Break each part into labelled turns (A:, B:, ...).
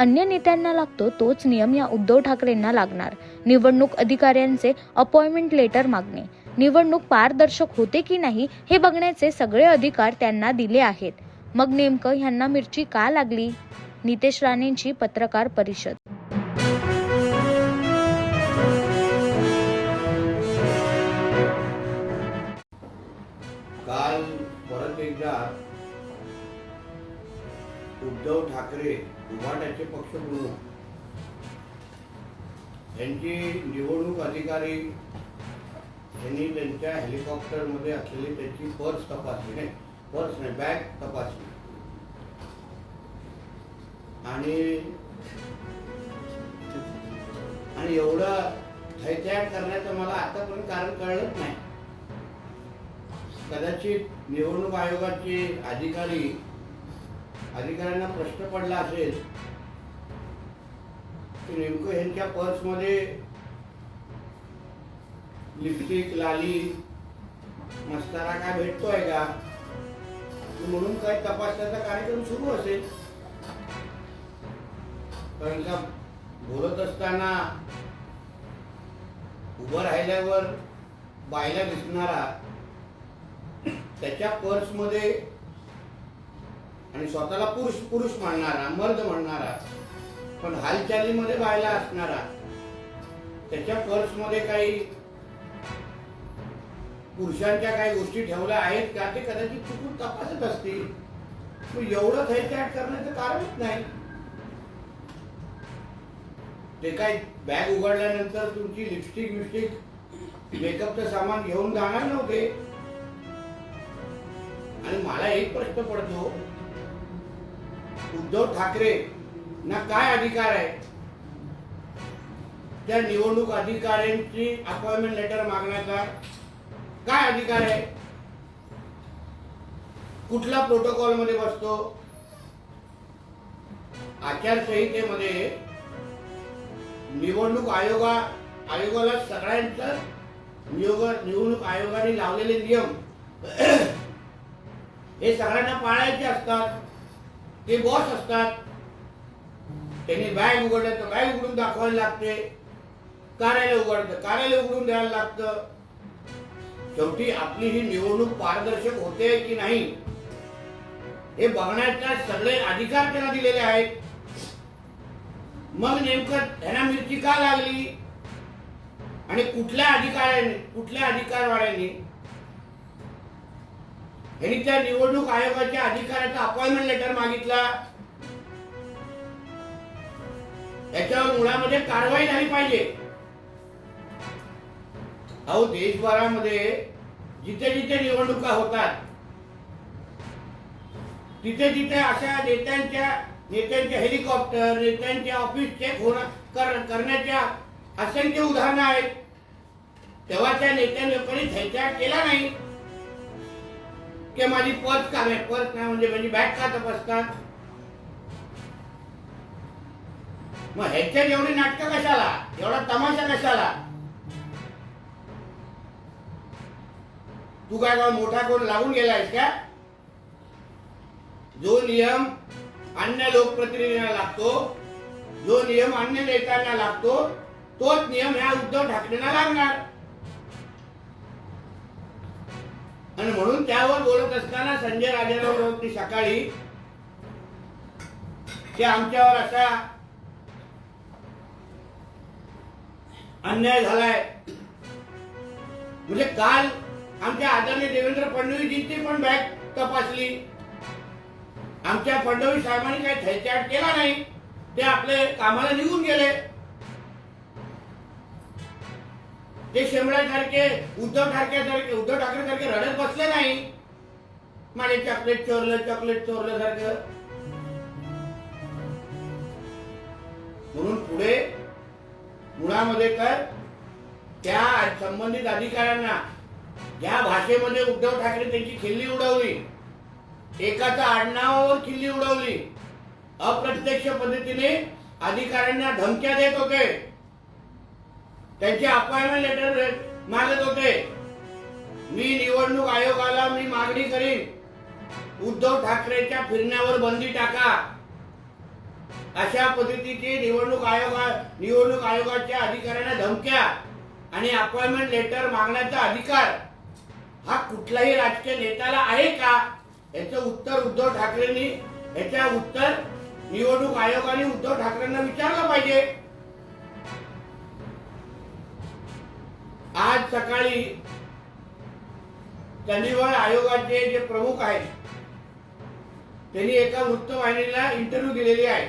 A: अन्य नेत्यांना लागतो तोच नियम या उद्धव ठाकरेंना लागणार. निवडणूक अधिकाऱ्यांचे अपॉइंटमेंट लेटर मागणे. निवडणूक पारदर्शक होते की नाही हे बघण्याचे सगळे अधिकार त्यांना दिले आहेत. मग नेमकं ह्यांना मिरची का लागली? नितेश राणेंची पत्रकार परिषद.
B: काल परत एकदा उद्धव ठाकरे उभाटाचे पक्षप्रमुख. यांची निवडणूक अधिकारी यांनी त्यांच्या हेलिकॉप्टरमध्ये असलेली त्यांची पर्स तपासली नाही पर्स नाही बॅग तपासली आणि आणि एवढं थैत्याग करण्याचं मला आतापर्यंत कारण कळलंच नाही. कदाचित निवडणूक आयोगाचे अधिकारी अधिकाऱ्यांना प्रश्न पडला असेल की नेमकं ह्यांच्या पर्समध्ये लिपस्टिक लाली मस्तारा काय भेटतोय का? म्हणून काय तपासण्याचा कार्यक्रम सुरू असेल? कारण का बोलत असताना उभं राहिल्यावर बायला दिसणारा त्याच्या पर्समध्ये आणि स्वतःला पुरुष पुरुष म्हणणारा मर्द म्हणणारा पण हालचालीमध्ये बायला असणारा त्याच्या पर्समध्ये काही पुरुषांच्या काही गोष्टी ठेवल्या आहेत का ते कदाचित चुकून तपासत असतील. मग एवढं थैत्याट करण्याचं कारणच नाही. ते काय बॅग उघडल्यानंतर तुमची लिपस्टिक विपस्टिक मेकअपचं सामान घेऊन जाणार नव्हते. आणि मला एक प्रश्न पडतो उद्धव ठाकरे ना काय अधिकार आहे? त्या निवडणूक अधिकाऱ्यांची अपॉइंटमेंट लेटर मागण्याचा काय अधिकार आहे? कुठल्या प्रोटोकॉलमध्ये बसतो? आचारसंहितेमध्ये निवडणूक आयोगा आयोगाला सगळ्यांचं नियोग निवडणूक आयोगाने लावलेले नियम हे सगळ्यांना पाळायचे असतात. ते बॉस असतात. त्यांनी बॅग उघडलं तर बॅग उघडून दाखवायला लागते. कार्यालय उघडतं. कार्यालय उघडून द्यायला लागतं. शेवटी आपली ही निवडणूक पारदर्शक होते की नाही हे बघण्याचा सगळे अधिकार त्यांना दिलेले आहेत. मग नेमकं त्यांना मिरची का लागली? आणि कुठल्या अधिकाऱ्याने कुठल्या अधिकारवाड्यांनी यांनी त्या निवडणूक आयोगाच्या अधिकाऱ्याचा अपॉइंटमेंट लेटर मागितला. याच्यावर मुळामध्ये कारवाई झाली पाहिजे. अहो देशभरामध्ये जिथे जिथे निवडणुका होतात तिथे तिथे अशा नेत्यांच्या नेत्यांचे हेलिकॉप्टर नेत्यांचे ऑफिस चेक होणं कर- करण्याच्या असंख्य उदाहरणं आहेत. तेव्हा त्या नेत्यांनी कधी थैत्याग केला नाही. ते माझी पर्स का पर्स नाही म्हणजे माझी बॅग का तपासतात? मग ह्याच्यात एवढी नाटकं कशाला? एवढा तमाशा कशाला? तू काय का मोठा कोण लागून गेलायस का? जो नियम अन्य लोकप्रतिनिधींना लागतो जो नियम अन्य नेत्यांना लागतो तोच नियम ह्या उद्धव ठाकरेंना लागणार. आणि म्हणून त्यावर बोलत असताना संजय राजेराव होती सकाळी की आमच्यावर असा अन्याय झालाय. म्हणजे काल आमच्या आदरणीय देवेंद्र फडणवीसजींची पण बॅग तपासली. आमच्या फडणवीस साहेबांनी काही थैचाट केला नाही. ते आपले कामाला निघून गेले. ते शेमळ्यासारखे उद्धव ठाकरे सारखे उद्धव ठाकरे सारखे रडत बसले नाही. माझे चॉकलेट चोरलं चॉकलेट चोरलं सारखं. म्हणून पुढे मुळामध्ये तर त्या संबंधित अधिकाऱ्यांना ज्या भाषेमध्ये उद्धव ठाकरे त्यांची खिल्ली उडवली एकाचा आडनावावर खिल्ली उडवली अप्रत्यक्ष पद्धतीने अधिकाऱ्यांना धमक्या देत होते. त्यांचे अपॉइंटमेंट लेटर मागत होते. मी निवडणूक आयोगाला मी मागणी करीन. उद्धव ठाकरेच्या फिरण्यावर बंदी टाका. अशा पद्धतीची निवडणूक आयोगा निवडणूक आयोगाच्या अधिकाऱ्यांना धमक्या आणि अपॉइंटमेंट लेटर मागण्याचा अधिकार हा कुठल्याही राजकीय नेत्याला आहे का? याचं उत्तर उद्धव ठाकरेंनी याच्या उत्तर निवडणूक आयोगाने उद्धव ठाकरेंना विचारलं पाहिजे. आज सकाळी निवड आयोगाचे जे प्रमुख आहेत त्यांनी एका वृत्तवाहिनीला इंटरव्ह्यू दिलेली आहे.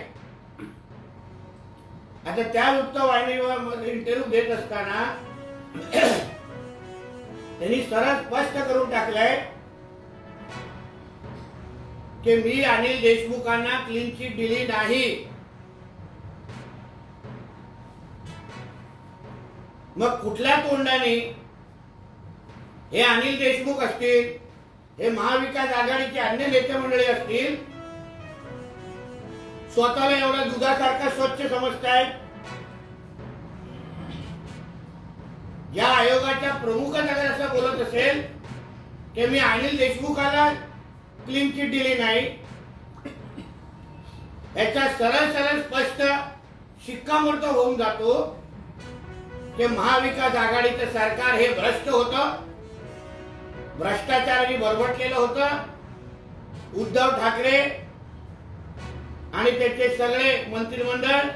B: आता त्या वृत्तवाहिनीवर इंटरव्ह्यू देत असताना त्यांनी सरळ स्पष्ट करून टाकलंय की मी अनिल देशमुखांना क्लीन चिट दिली नाही. मग कुठल्या तोंडाने हे अनिल देशमुख असतील हे महाविकास आघाडीचे अन्य नेते मंडळी असतील स्वतःला एवढा दुधासारखा स्वच्छ समजतायत? या आयोगाच्या प्रमुखात अगर असं बोलत असेल की मी अनिल देशमुखाला क्लीन चिट दिली नाही. याचा सरळ सरळ स्पष्ट शिक्कामोर्तब होऊन जातो. ते महाविकास आघाडीचं सरकार हे भ्रष्ट होत. भ्रष्टाचाराने भरभटलेलं होत. उद्धव ठाकरे आणि त्याचे सगळे मंत्रिमंडळ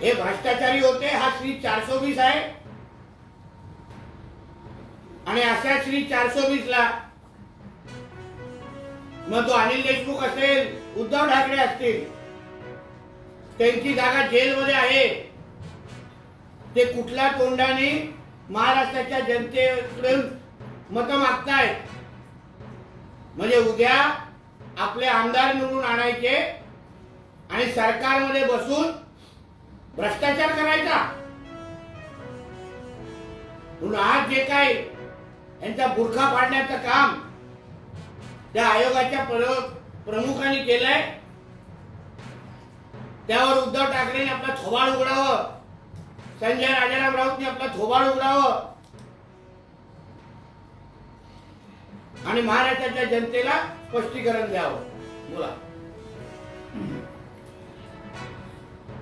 B: हे भ्रष्टाचारी होते. हा श्री चारशे वीस आहे. आणि अशा श्री चारशे वीस ला मग तो अनिल देशमुख असेल उद्धव ठाकरे असतील त्यांची जागा जेलमध्ये आहे. ते कुठल्या तोंडाने महाराष्ट्राच्या जनतेकडून मत मागतायत म्हणजे उद्या आपले आमदार निवडून आणायचे आणि सरकारमध्ये बसून भ्रष्टाचार करायचा? म्हणून आज जे काय यांचा बुरखा पाडण्याचं काम त्या आयोगाच्या प्रमुखांनी केलंय त्यावर उद्धव ठाकरेंनी आपला थोबाड उघडावं. संजय राजाराम राऊतने आपला थोबाड उघडावं. आणि महाराष्ट्राच्या जनतेला स्पष्टीकरण द्यावं. बोला.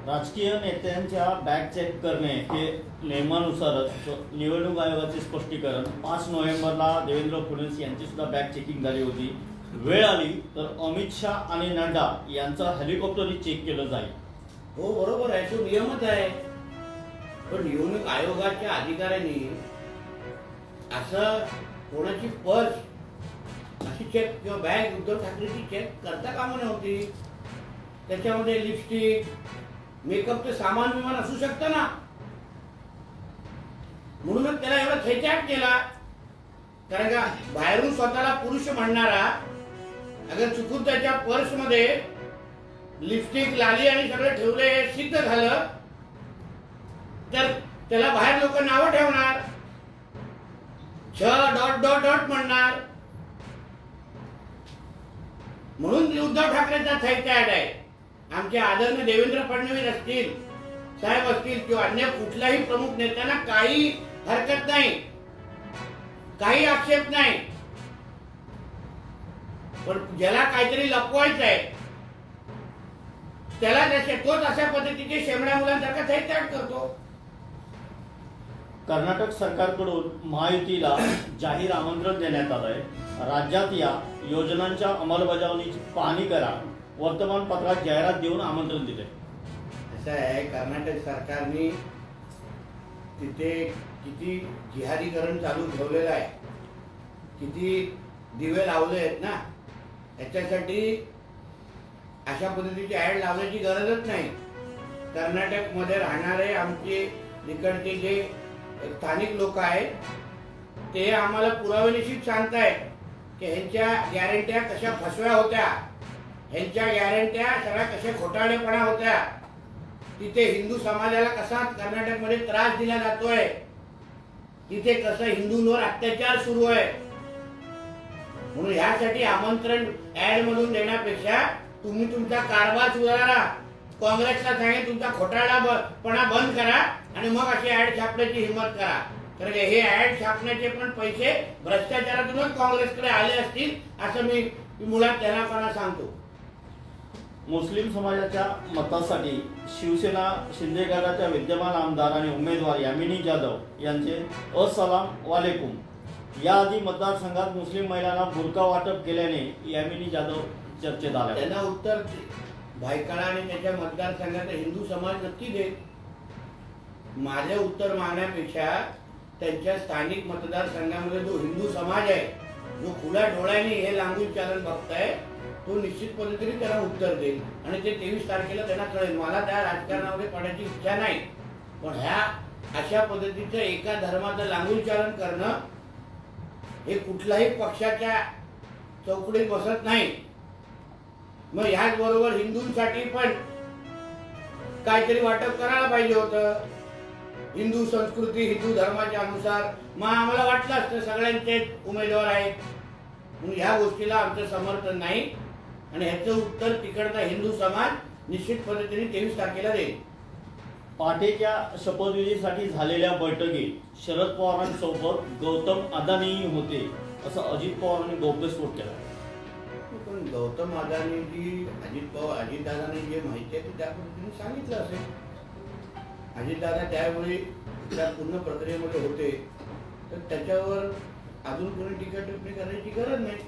C: राजकीय नेत्यांच्या बॅग चेक करणे हे नियमानुसारच निवडणूक आयोगाचे स्पष्टीकरण. पाच नोव्हेंबरला देवेंद्र फडणवीस यांची सुद्धा बॅग चेकिंग झाली होती. वेळ आली तर अमित शहा आणि नड्डा यांचं हेलिकॉप्टरही चेक केलं जाईल.
B: हो बरोबर आहे. तो नियमच आहे. पण निवडणूक आयोगाच्या अधिकाऱ्यांनी असं कोणाची पर्स अशी चेक किंवा बॅग उद्धव ठाकरेची चेक करता कामं नव्हती. त्याच्यामध्ये लिपस्टिक मेकअपचं सामान विमान असू शकतं ना? म्हणूनच त्याला एवढा थेचाट केला. कारण का बाहेरून स्वतःला पुरुष म्हणणारा अगर चुकून त्याच्या पर्समध्ये लिपस्टिक लाली आणि सगळं ठेवले सिद्ध झालं तर त्याला बाहेर लोक नावं ठेवणार. छ डॉट डॉट डॉट म्हणणार. म्हणून उद्धव ठाकरेचा थैत्याड आहे. आमचे आदरणीय देवेंद्र फडणवीस असतील साहेब असतील किंवा अन्य कुठल्याही प्रमुख नेत्यांना काही हरकत नाही. काही आक्षेप नाही. पण ज्याला काहीतरी लपवायचं आहे त्याला त्याचे तोच अशा पद्धतीचे शेमड्या मुलांसारखा थैत्याड करतो.
C: कर्नाटक सरकारकडून महायुतीला जाहीर आमंत्रण देण्यात आलंय. राज्यात या योजनांच्या अंमलबजावणीची पाहणी करा. वर्तमानपत्रात जाहिरात देऊन आमंत्रण दिले
B: असं आहे कर्नाटक सरकारने तिथे किती जिहादीकरण चालू ठेवलेलं आहे. किती दिवे लावले आहेत ना याच्यासाठी अशा पद्धतीची ॲड लावण्याची गरजच नाही. कर्नाटकमध्ये राहणारे आमचे इकडचे जे स्थानिक लोक आहेत. ते आम्हाला पुरावेनिश्चित सांगतायत की ह्यांच्या गॅरंट्या कशा फसव्या होत्या. ह्यांच्या गॅरंट्या सगळ्या कशा खोटाळेपणा होत्या. तिथे हिंदू समाजाला कसा कर्नाटकमध्ये त्रास दिला जातोय. तिथे कसं हिंदूंवर अत्याचार सुरू आहे. म्हणून ह्यासाठी आमंत्रण ऍड मधून देण्यापेक्षा तुम्ही तुमचा कारभार सुधारा. काँग्रेसला सांगेल तुमचा घोटाळापणा बंद करा आणि मग अशी ऍड छापण्याची हिंमत करा. कारण हे ऍड छापण्याचे पण पैसे भ्रष्टाचारातूनच काँग्रेसकडे आले असतील असं मी मुळात त्यांना सांगतो.
C: मुस्लिम समाजाच्या मतासाठी शिवसेना शिंदे गटाच्या विद्यमान आमदार आणि उमेदवार यामिनी जाधव यांचे असलाम वालेकुम. याआधी मतदारसंघात मुस्लिम महिलांना बुरका वाटप केल्याने यामिनी जाधव चर्चेत आल्या.
B: त्यांना उत्तर भायखळा आणि त्याच्या मतदारसंघात हिंदू समाज नक्की देत माझे उत्तर मागण्यापेक्षा त्यांच्या स्थानिक मतदारसंघामध्ये जो हिंदू समाज आहे जो खुल्या डोळ्याने हे लांबून चालन बघताय तो निश्चित पद्धतीने त्याला उत्तर देईल. आणि ते तेवीस तारखेला त्यांना कळेल. मला त्या राजकारणामध्ये पडायची इच्छा नाही. पण ह्या अशा पद्धतीचं एका धर्माचं लांबून चालन करणं हे कुठल्याही पक्षाच्या चौकडीत बसत नाही. मग ह्याच बरोबर हिंदूंसाठी पण काहीतरी वाटप करायला पाहिजे होतं. हिंदू संस्कृती हिंदू धर्माच्या अनुसार. मग आम्हाला वाटलं असतं सगळ्यांचे उमेदवार आहेत. म्हणून ह्या गोष्टीला आमचं समर्थन नाही. आणि ह्याचं उत्तर तिकडचा हिंदू समाज निश्चित पद्धतीने तेवीस तारखेला देईल.
C: पाठेच्या शपथविधीसाठी झालेल्या बैठकीत शरद पवारांसोबत गौतम अदानीही होते असं अजित पवारांनी गौप्यस्फोट केला.
B: पण गौतम अदानीजी अजित पवार अजितदादाने जे माहिती आहे ते त्या पद्धतीने सांगितलं असेल. अजितदादा त्यावेळी त्या पूर्ण प्रक्रियेमध्ये होते. तर त्याच्यावर अजून कोणी टीका टिप्पणी करायची गरज नाही.